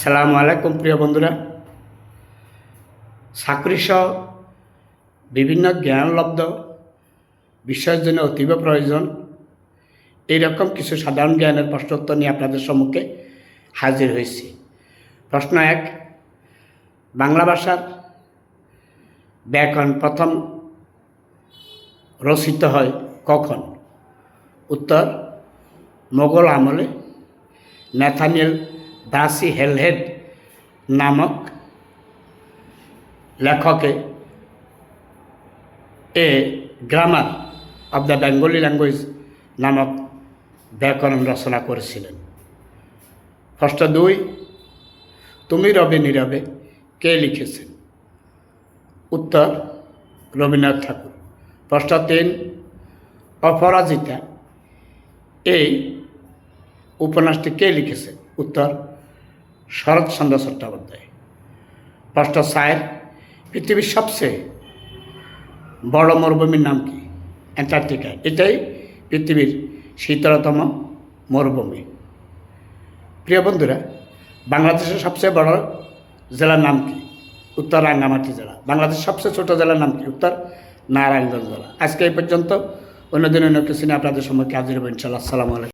আসসালামু আলাইকুম, প্রিয় বন্ধুরা। চাকরিসহ বিভিন্ন জ্ঞানলব্ধ বিষয়ের জন্য অতীব প্রয়োজন, এইরকম কিছু সাধারণ জ্ঞানের প্রশ্নোত্তর নিয়ে আপনাদের সম্মুখে হাজির হয়েছি। প্রশ্ন এক, বাংলা ভাষার ব্যাকরণ প্রথম রচিত হয় কখন? উত্তর, মোগল আমলে ন্যাথানিয়েল দাসি হেলহেড নামক লেখকে a grammar of the Bengali language নামক ব্যাকরণ রচনা করেছিলেন। প্রশ্ন দুই, তুমি রবে নীরবে কে লিখেছেন? উত্তর, রবীন্দ্রনাথ ঠাকুর। প্রশ্ন তিন, অপরাজিতা এই উপন্যাসটি কে লিখেছেন উত্তর শরৎচন্দ্র চট্টোপাধ্যায়। প্রশ্ন চার পৃথিবীর সবচেয়ে বড় মরুভূমির নাম কি? অ্যান্টার্কটিকা। এটাই পৃথিবীর শীতলতম মরুভূমি। প্রিয় বন্ধুরা, বাংলাদেশের সবচেয়ে বড় জেলার নাম কি? উত্তর রাঙ্গামাটি জেলা। বাংলাদেশের সবচেয়ে ছোট জেলার নাম কি? উত্তর নারায়ণগঞ্জ জেলা। আজকে এই পর্যন্ত অন্যদিন অন্য কিছু নিয়ে আপনাদের সম্মুখে হাজির হব ইনশাল্লাহ আসসালামু আলাইকুম।